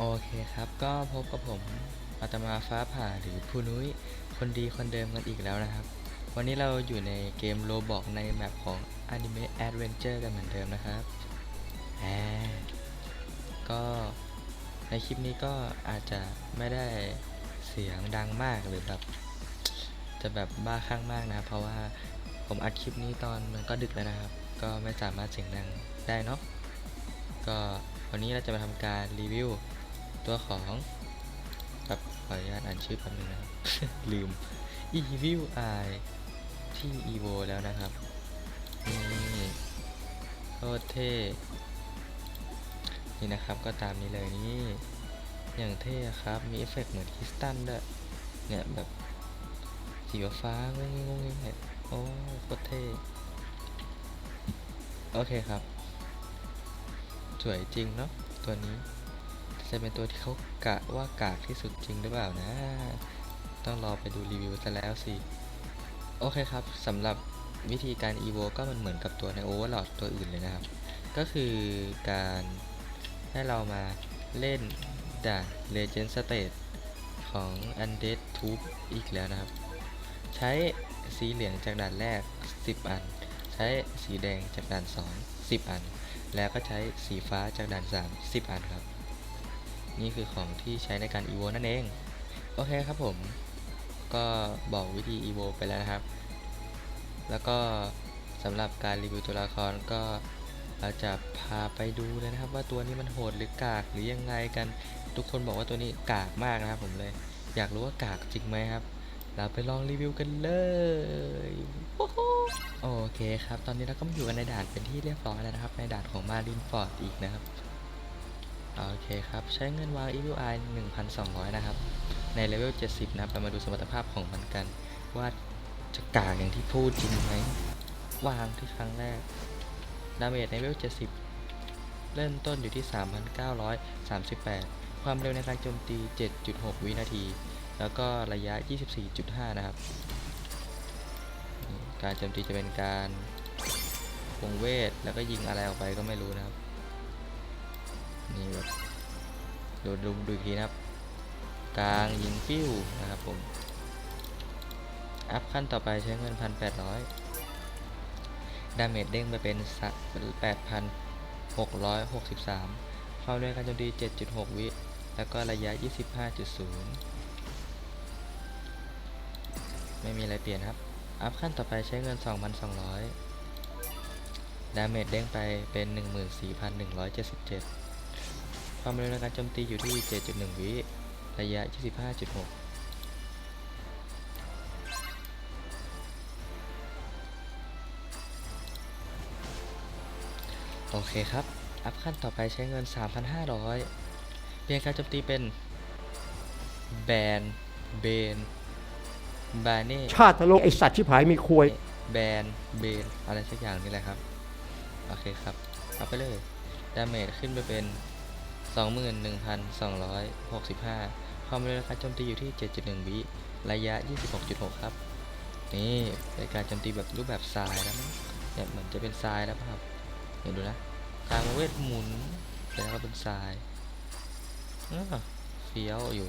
โอเคครับ ก็พบกับผมอาตมาฟ้าผ่าหรือผู้นุ้ยคนดีคนเดิมกันอีกแล้วนะครับ วันนี้เราอยู่ในเกมโลบอกในแมปของ Anime Adventure กันเหมือนเดิมนะครับแหมก็ในคลิปนี้ก็อาจจะไม่ได้เสียงดังมากหรือแบบจะแบบบ้าคลั่งมากนะเพราะว่าผมอัดคลิปนี้ตอนมันก็ดึกแล้วนะครับ ก็ไม่สามารถเสียงดังได้เนาะก็วันนี้เราจะมาทำการรีวิว ตัวของแบบขออนุญาตอ่านชื่อแป๊บนึงนะครับ ลืม Evil Eye ที่ Evo แล้วนะครับ นี่โคตรเท่ นี่นะครับก็ตามนี้เลยนี่ อย่างเท่ครับ มีเอฟเฟกต์เหมือนคริสตัลด้วย เนี่ยแบบสีฟ้าๆงงงงงเนี่ยโอ้โคตรเท่ โอเคครับ สวยจริงเนาะตัวนี้ จะเป็นตัวที่เขากะว่ากากที่สุดจริงหรือเปล่านะ ต้องรอไปดูรีวิวซะแล้วสิ โอเคครับสำหรับวิธีการ evo ก็มันเหมือนกับตัวใน overlord ตัวอื่นเลยนะครับ ก็คือการให้เรามาเล่นด่าน legend stage ของ undead tube อีกแล้วนะครับ ใช้สีเหลืองจากด่านแรก 10 อัน ใช้สีแดงจากด่าน 2 10 อัน แล้วก็ใช้สีฟ้าจากด่าน 3 10 อันครับ นี่คือของที่ใช้ในการ evo นั่นเอง โอเคครับผม ก็บอกวิธี evo ไปแล้วนะครับ แล้วก็สำหรับการรีวิวตัวละครก็เราจะพาไปดูเลยนะครับ ว่าตัวนี้มันโหดหรือกากหรือยังไงกัน ทุกคนบอกว่าตัวนี้กากมากนะครับผมเลย อยากรู้ว่ากากจริงไหมครับ เราไปลองรีวิวกันเลยโอเคครับ ตอนนี้เราก็อยู่กันในด่านเป็นที่เรียบร้อยแล้วนะครับ ในด่านของมารินฟอร์ดอีกนะครับ โอเคครับ ใช้เงินวาง EVI 1,200 นะครับ ในเลเวล 70 นะครับเรามาดูสมรรถภาพของมันกัน ว่าจะกากอย่างที่พูดจริงไหม วางที่ครั้งแรก ดาเมจในเลเวล 70 เริ่มต้นอยู่ที่ 3,938 ความเร็วในการโจมตี 7.6 วินาที แล้วก็ระยะ 24.5 นะครับ การโจมตีจะเป็นการวงเวท แล้วก็ยิงอะไรออกไปก็ไม่รู้นะครับ นี่แบบดูดูดูอีกทีนะครับ กลางยิงฟิวนะครับผม อัพขั้นต่อไปใช้เงิน1,800ดาเมจเด้งไปเป็น8,663ความเร็วการโจมตี7.6วิ แล้วก็ระยะ25.0ไม่มีอะไรเปลี่ยนครับ อัพขั้นต่อไปใช้เงิน 2,200 ดาเมจเด้งไปเป็น 14,177 ความเร็วในการโจมตีอยู่ที่ 7.1 วิระยะ 25.6โอเคครับ อัพขั้นต่อไปใช้เงิน 3,500 เปลี่ยนการโจมตีเป็น แบน เบน บาเน่ชาตินรกไอสัตว์ชิบหายมีควย แบน เบน อะไรสักอย่างนี่แหละครับ โอเคครับ เอาไปเลย ดาเมจขึ้นไปเป็น 21,265 ความเร็วการโจมตีอยู่ที่ 7.1 วิระยะ 26.6 ครับ นี่เป็นการโจมตีแบบรูปแบบทรายแล้วมั้งเนี่ยเหมือนจะเป็นทรายแล้วป่ะครับเห็นดูนะทางเวทหมุนแล้วก็เป็นทรายเฟี้ยวอยู่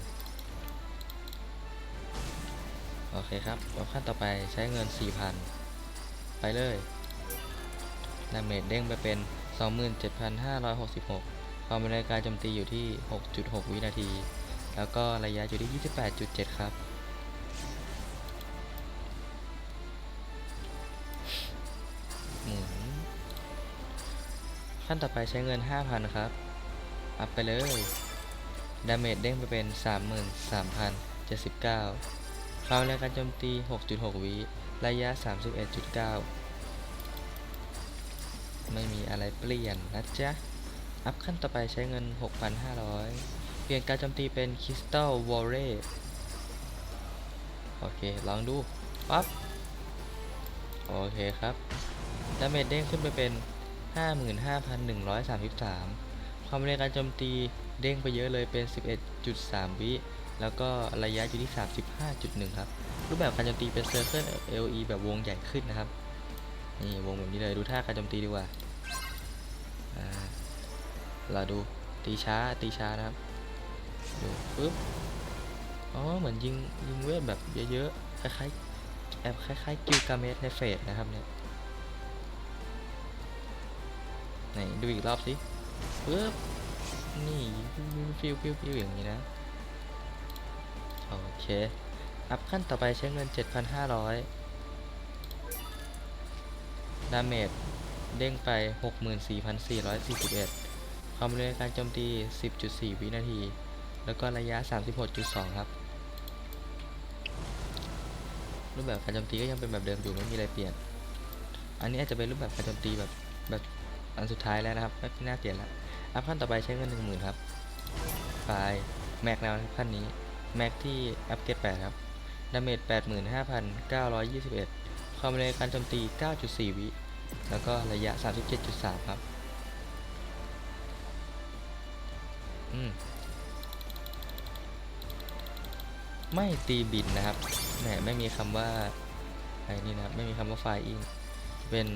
โอเคครับขั้นต่อไปใช้เงิน 4,000 ไปเลยดาเมจเด้งไปเป็น 27,566 ความเร็วการโจมตีอยู่ที่ 6.6 วินาที แล้วก็ระยะอยู่ที่ 28.7 ครับหมุนขั้นต่อไปใช้เงิน 5,000 ครับ อัพไปเลย ดาเมจเด้งไปเป็น 33,079 ความเร็วการโจมตี 6.6 วิ ระยะ 31.9 ไม่มีอะไรเปลี่ยนนะจ๊ะ อัพขั้นต่อไปใช้เงิน 6,500 เปลี่ยนการโจมตีเป็นคริสตัลวอลเรโอเค ลองดู ปั๊บ โอเคครับ ดาเมจเด้งขึ้นไปเป็น 55,133 ความเร็วการโจมตีเด้งไปเยอะเลยเป็น 11.3 วิ แล้วก็ระยะอยู่ที่ 35.1 ครับ รูปแบบการโจมตีเป็นเซอร์เคิล LE แบบวงใหญ่ขึ้นนะครับ นี่วงแบบนี้เลย ดูท่าการโจมตีดีกว่า เราดูตีช้าตีช้านะครับดูปึ๊บอ๋อเหมือนยิงยิงเวทแบบเยอะๆคล้ายๆแอบคล้ายๆกิลกาเมสในเฟสนะครับเนี่ยไหนดูอีกรอบสิปึ๊บนี่ฟิวฟิวฟิวอย่างนี้นะโอเคอัพขั้นต่อไปใช้เงิน 7,500 ดาเมจเด้งไป 64,441 ความเร็วในการโจมตี 10.4 วินาที แล้วก็ระยะ 36.2 ครับ รูปแบบการโจมตีก็ยังเป็นแบบเดิมอยู่ไม่มีอะไรเปลี่ยน อันนี้อาจจะเป็นรูปแบบการโจมตีแบบแบบอันสุดท้ายแล้วนะครับไม่น่าเปลี่ยนละอัพขั้นต่อไปใช้เงิน10,000ครับไฟล์แม็กแล้วขั้นนี้แม็กที่อัพเกรด8ครับดาเมจ85,921 ความเร็วการโจมตี 9.4 วิ แล้วก็ระยะ 37.3 ครับ ไม่ตีบินนะครับแหมไม่มีคำว่าไอ้นี่นะครับ ไม่มีคำว่าไฟอิงเป็น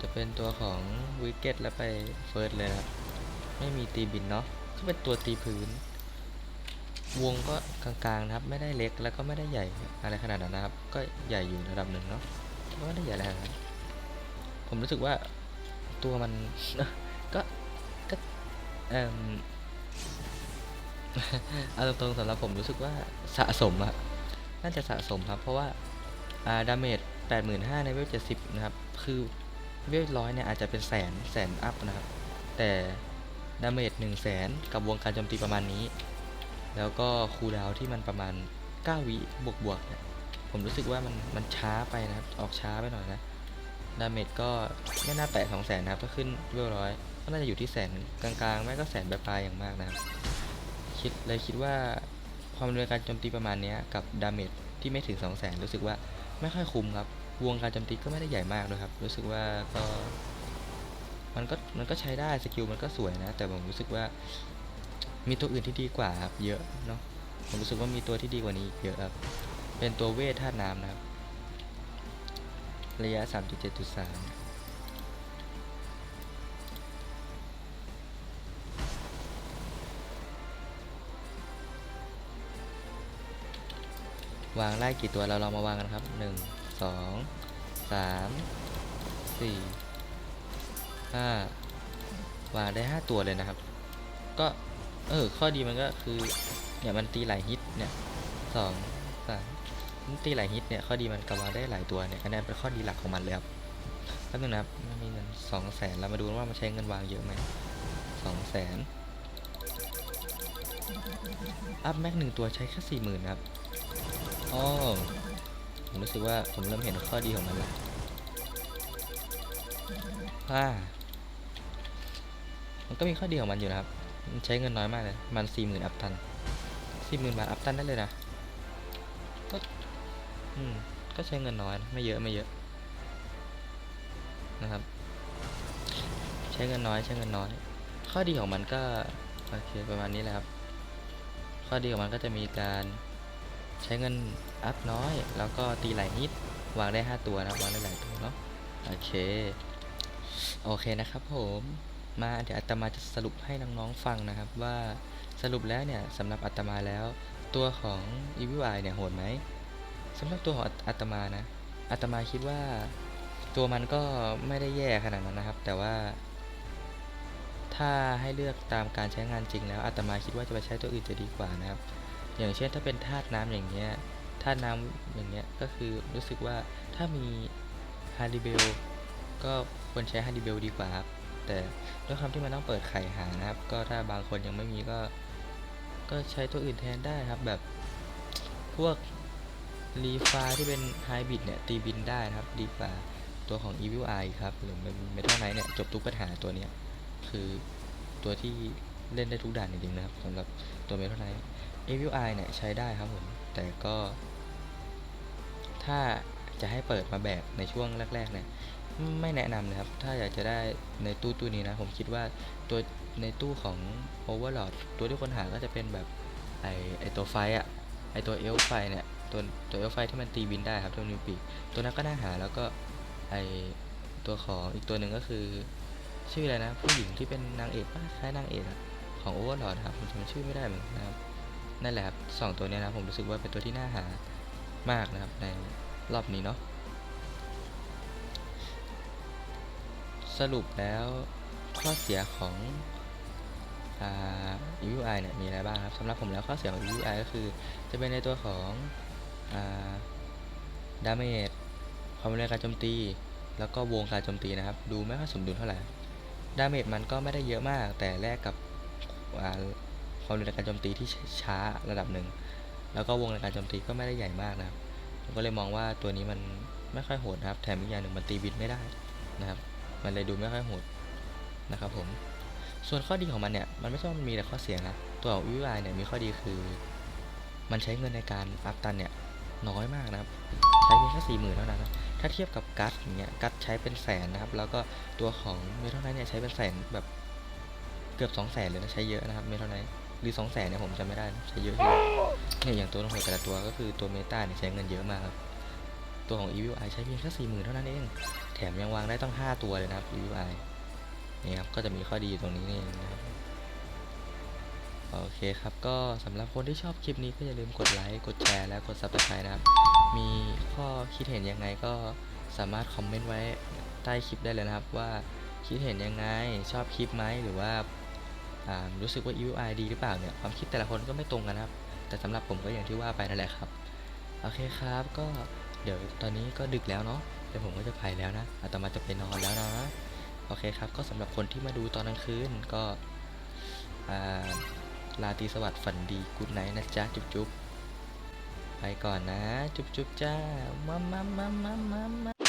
จะเป็นตัวของวิกเก็ตแล้วไปเฟิร์สเลยนะครับ ไม่มีตีบินเนาะก็เป็นตัวตีพื้น วงก็กลางๆนะครับ ไม่ได้เล็กแล้วก็ไม่ได้ใหญ่อะไรขนาดนั้นนะครับ ก็ใหญ่อยู่ระดับหนึ่งเนาะก็ไม่ได้ใหญ่อะไรผมรู้สึกว่าตัวมันก็ เอ่มเอาตรงๆสำหรับผมรู้สึกว่าสะสมอะน่าจะสะสมครับ เพราะว่าอ่าดาเมจ85,000ในเวล70 นะครับ คือเวลร้อยเนี่ยอาจจะเป็นแสนแสนอัพนะครับ แต่ดาเมจ1 0 0 0 0แสนกับวงการโจมตีประมาณนี้ แล้วก็คูลดาวที่มันประมาณ 9 วิบวกบวกๆเนี่ยผมรู้สึกว่ามันมันช้าไปนะครับ ออกช้าไปหน่อยนะ ดาเมจก็ไม่น่าแตะ2 0 0 0 0นนะครับถ้าขึ้นเวลร้อย น่าจะอยู่ที่แสนกลางๆ ไม่ก็แสนปลายๆอย่างมากนะครับ คิดเลยคิดว่าความเร็วการโจมตีประมาณนี้กับดาเมจที่ไม่ถึง2 0 0แสนรู้สึกว่าไม่ค่อยคุ้มครับ วงการโจมตีก็ไม่ได้ใหญ่มากด้วยครับ รู้สึกว่าก็มันก็มันก็ใช้ได้สกิลมันก็สวยนะ แต่ผมรู้สึกว่ามีตัวอื่นที่ดีกว่าครับเยอะเนาะผมรู้สึกว่ามีตัวที่ดีกว่านี้เยอะครับ เป็นตัวเวทธาตุน้ำนะครับ ระยะ 3.7.3 วางไล่กี่ตัวเราลองมาวางกันครับหนึ่งสองสามสี่ห้าวางได้ห้าตัวเลยนะครับ ก็เออข้อดีมันก็คือเนี่ยมันตีหลายฮิตเนี่ยสองสามมันตีหลายฮิตเนี่ยข้อดีมันกำวางได้หลายตัวเนี่ยอันนี้เป็นข้อดีหลักของมันเลยครับแป๊บนึงนะครับมันมีเงินสองแสนเรามาดูว่ามันใช้เงินวางเยอะไหมสองแสนอัพแม็กหนึ่งตัวใช้แค่สี่หมื่นครับ อ๋อผมรู้สึกว่าผมเริ่มเห็นข้อดีของมันแล้วอ่ามันก็มีข้อดีของมันอยู่นะครับ มันใช้เงินน้อยมากเลย มันสี่หมื่นอัพตันสี่หมื่นบาทอัพตันได้เลยนะ ก็ อืม ก็ใช้เงินน้อยนะไม่เยอะไม่เยอะ นะครับ ใช้เงินน้อยใช้เงินน้อย ข้อดีของมันก็ โอเคประมาณนี้แหละครับ ข้อดีของมันก็จะมีการ ใช้เงินอัพน้อย แล้วก็ตีหลายนิด วางได้ 5 ตัวนะวางได้หลายตัวเนาะโอเค โอเคนะครับผมมาเดี๋ยวอาตมาจะสรุปให้น้องๆฟังนะครับว่าสรุปแล้วเนี่ยสำหรับอาตมาแล้ว ตัวของ e v i y เนี่ยโหดไหมสำหรับตัวของอาตมานะอาตมาคิดว่าตัวมันก็ไม่ได้แย่ขนาดนั้นนะครับ แต่ว่า ถ้าให้เลือกตามการใช้งานจริงแล้วอาตมาคิดว่าจะไปใช้ตัวอื่นจะดีกว่านะครับ อย่างเช่นถ้าเป็นธาตุน้ำอย่างเงี้ยธาตุน้ำอย่างเงี้ยก็คือรู้สึกว่าถ้ามีฮาริเบลก็ควรใช้ฮาริเบลดีกว่าครับแต่ด้วยความที่มันต้องเปิดไข่หานะครับ ก็ถ้าบางคนยังไม่มีก็ ก็ใช้ตัวอื่นแทนได้ครับแบบพวกรีฟาที่เป็นไฮบิดเนี่ยตีบินได้นะครับดีกว่าตัวของ Evil Eye ครับหรือเมทัลไนท์เนี่ยจบทุกปัญหาตัวเนี้ยคือตัวที่เล่นได้ทุกด่านจริงๆนะครับสำหรับตัวเมทัลไนท์ Evil Eye เนี่ยใช้ได้ครับผม แต่ก็ ถ้าจะให้เปิดมาแบกในช่วงแรก ๆ เนี่ย ไม่แนะนำนะครับ ถ้าอยากจะได้ในตู้ตู้นี้นะ ผมคิดว่าตัวในตู้ของ Overlord ตัวที่คนหาก็จะเป็นแบบไอไอตัวไฟอะไอตัวเอลไฟเนี่ยตัวตัวเอลไฟที่มันตีบินได้ครับตัวนิวปีตัวนั้นก็น่าหาแล้วก็ไอตัวของอีกตัวหนึ่งก็คือ ชื่ออะไรนะ ผู้หญิงที่เป็นนางเอกคล้ายนางเอกอะของ Overlord นะครับผมจำชื่อไม่ได้เหมือนกันนะครับ นั่นแหละครับสองตัวเนี้ยนะครับผมรู้สึกว่าเป็นตัวที่น่าหามากนะครับในรอบนี้เนาะสรุปแล้วข้อเสียของอ UI เนี่ยมีอะไรบ้างครับสำหรับผมแล้วข้อเสียของ UI ก็คือจะเป็นในตัวของดาเมจความรุนแรงการโจมตี แล้วก็วงการโจมตีนะครับ ดูไม่ค่อยสมดุลเท่าไหร่ดาเมจมันก็ไม่ได้เยอะมากแต่แลกกับ ความรุนแรงการโจมตีที่ช้าระดับหนึ่ง แล้วก็วงในการโจมตีก็ไม่ได้ใหญ่มากนะครับผมก็เลยมองว่าตัวนี้มันไม่ค่อยโหดนะครับ แถมอีกอย่างหนึ่งมันตีบินไม่ได้นะครับ มันเลยดูไม่ค่อยโหดนะครับผมส่วนข้อดีของมันเนี่ย มันไม่ใช่ว่ามันมีแต่ข้อเสียนะ ตัวของ UI เนี่ยมีข้อดีคือ มันใช้เงินในการอัพตันเนี่ยน้อยมากนะครับ ใช้เพียงแค่สี่หมื่นเท่านั้นนะถ้าเทียบกับกัสอย่างเงี้ยกัสใช้เป็นแสนนะครับ แล้วก็ตัวของเมทัลไนท์เนี่ยใช้เป็นแสนแบบเกือบสองแสนเลยนะใช้เยอะนะครับเมทัลไนท์ หรือสองแสนเนี่ยผมจำไม่ได้นะใช้เยอะอยู่เนี่ยอย่างตัวของหวยแต่ละตัวก็คือตัวเมตาเนี่ยใช้เงินเยอะมากครับ ตัวของ Evil Eye ใช้เพียงแค่สี่หมื่นเท่านั้นเอง แถมยังวางได้ตั้งห้าตัวเลยนะครับ Evil Eye นี่ครับ ก็จะมีข้อดีอยู่ตรงนี้นี่เองนะครับ โอเคครับ ก็สำหรับคนที่ชอบคลิปนี้ก็อย่าลืมกดไลค์ กดแชร์ และกด Subscribe นะครับ มีข้อคิดเห็นยังไงก็สามารถคอมเมนต์ไว้ใต้คลิปได้เลยนะครับว่าคิดเห็นยังไงชอบคลิปไหมหรือว่า รู้สึกว่า UI ดีหรือเปล่าเนี่ยความคิดแต่ละคนก็ไม่ตรงกันนะครับ แต่สำหรับผมก็อย่างที่ว่าไปนั่นแหละครับ โอเคครับก็เดี๋ยวตอนนี้ก็ดึกแล้วเนาะเดี๋ยวผมก็จะไปแล้วนะอาตมาจะไปนอนแล้วนะโอเคครับ ก็สำหรับคนที่มาดูตอนกลางคืนก็อ่าลาตีสวัสดิ์ฝันดีกูดไนท์นะจ๊ะจุ๊บจุ๊บไปก่อนนะ จุ๊บจุ๊บจ้ามามามามามามา